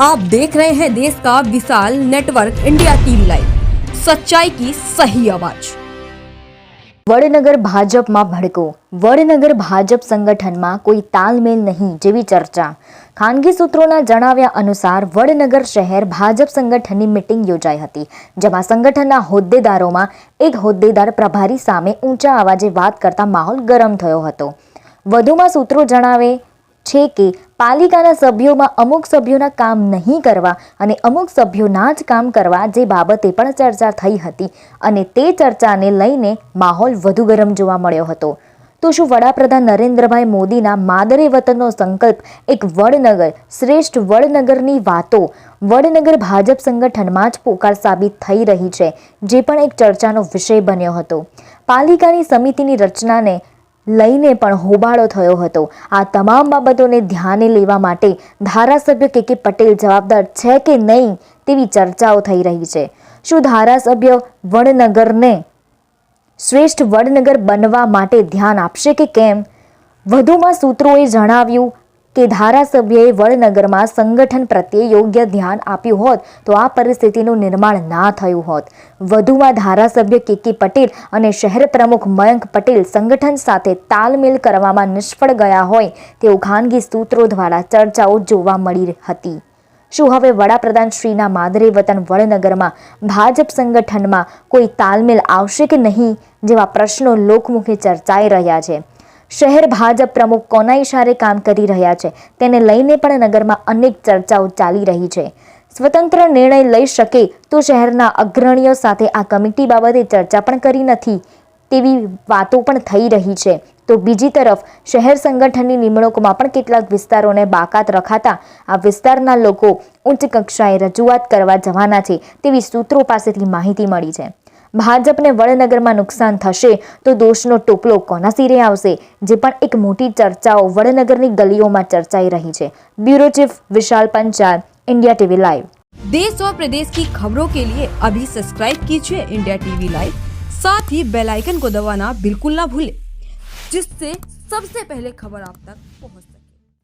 आप देख रहे हैं देश का विशाल नेटवर्क इंडिया टीवी लाइव सच्चाई की सही आवाज વડનગર ભાજપમાં ભડકો વડનગર ભાજપ સંગઠનમાં કોઈ તાલમેલ નહીં જેવી ચર્ચા ખાનગી સૂત્રોના જણાવ્યા અનુસાર વડનગર શહેર ભાજપ સંગઠનની મિટિંગ યોજાઈ હતી જેમાં સંગઠનના હોદ્દેદારોમાં એક હોદ્દેદાર પ્રભારી સામે ઊંચા અવાજે વાત કરતા માહોલ ગરમ થયો હતો વધુમાં સૂત્રો જણાવે છે કે પાલિકાના સભ્યોમાં અમુક સભ્યોના કામ નહીં કરવા અને અમુક સભ્યોના જ કામ કરવા જે બાબતે પણ ચર્ચા થઈ હતી અને તે ચર્ચાને લઈને માહોલ વધુ ગરમ જોવા મળ્યો હતો. તો શું વડાપ્રધાન નરેન્દ્રભાઈ મોદીના માદરે વતનનો સંકલ્પ એક વડનગર, શ્રેષ્ઠ વડનગરની વાતો વડનગર ભાજપ સંગઠનમાં જ પોકાર સાબિત થઈ રહી છે, જે પણ એક ચર્ચાનો વિષય બન્યો હતો. પાલિકાની સમિતિની રચનાને લઈને પણ હોબાળો થયો હતો. આ તમામ બાબતોને ધ્યાને લેવા માટે ધારાસભ્ય કે કે પટેલ જવાબદાર છે કે નહીં તેવી ચર્ચાઓ થઈ રહી છે. શું ધારાસભ્ય વડનગરને શ્રેષ્ઠ વડનગર બનવા માટે ધ્યાન આપશે કે કેમ? વધુમાં સૂત્રોએ જણાવ્યું કે ધારાસભ્યએ વડનગરમાં સંગઠન પ્રત્યે યોગ્ય ધ્યાન આપ્યું હોત તો આ પરિસ્થિતિનું નિર્માણ ના થયું હોત. વધુમાં ધારાસભ્ય કે કે પટેલ અને શહેર પ્રમુખ મયંક પટેલ સંગઠન સાથે તાલમેલ કરવામાં નિષ્ફળ ગયા હોય તેવું ખાનગી સૂત્રો દ્વારા ચર્ચાઓ જોવા મળી હતી. શું હવે વડાપ્રધાન શ્રીના માદરે વતન વડનગરમાં ભાજપ સંગઠનમાં કોઈ તાલમેલ આવશે કે નહીં જેવા પ્રશ્નો લોકમુખે ચર્ચાઈ રહ્યા છે? શહેર ભાજપ પ્રમુખ કોના ઇશારે કામ કરી રહ્યા છે. તેને લઈને પણ નગરમાં અનેક ચર્ચાઓ ચાલી રહી છે. સ્વતંત્ર નિર્ણય લઈ શકે તો શહેરના અગ્રણીઓ સાથે આ કમિટી બાબતે ચર્ચા પણ કરી નથી તેવી વાતો પણ થઈ રહી છે. તો બીજી તરફ, શહેર સંગઠનની નિમણૂકમાં પણ કેટલાક વિસ્તારોને બાકાત રખાતા આ વિસ્તારના લોકો ઉચ્ચ કક્ષાએ રજૂઆત કરવા જવાના છે તેવી સૂત્રો પાસેથી માહિતી મળી છે. ભાજપને વડનગરમાં નુકસાન થશે તો દોષનો ટોપલો કોના સિરે આવશે જે પણ એક મોટી ચર્ચાઓ વડનગરની ગલીઓમાં ચર્ચાઈ રહી છે bureau chief Vishal Panchal India TV live देश और प्रदेश की खबरों के लिए अभी सब्सक्राइब कीजिए इंडिया टीवी लाइव साथ ही बेल आइकन को दबाना बिल्कुल ना भूलें जिससे सबसे पहले खबर आप तक पहुंच